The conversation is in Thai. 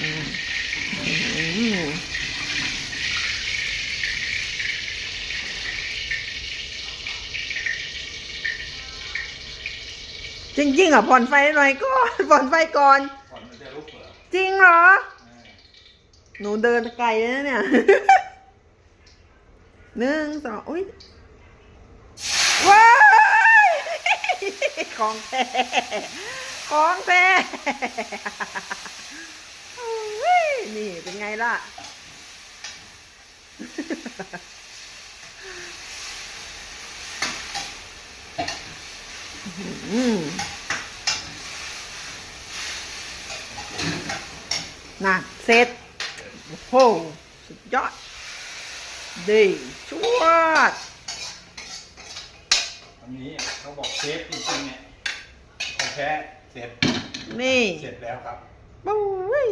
อืมจริงๆอะผ่อนไฟหน่อยก่อนผ่อนไฟก่อน ก่อนมันจะลุกเหรอจริงเหรอ เออหนูเดินไกลเลยนะเนี่ย หนึ่งสองอุ้ยว้ายของแท้ของแท้อุ้ยนี่เป็น ไงล่ะอืมน่ะ เสร็จ โอ้โห สุดยอด ดีชวดอันนี้เขาบอกเซฟจริงๆเนี่ยของแท้เสร็จนี่ เสร็จแล้วครับ ปุ้ย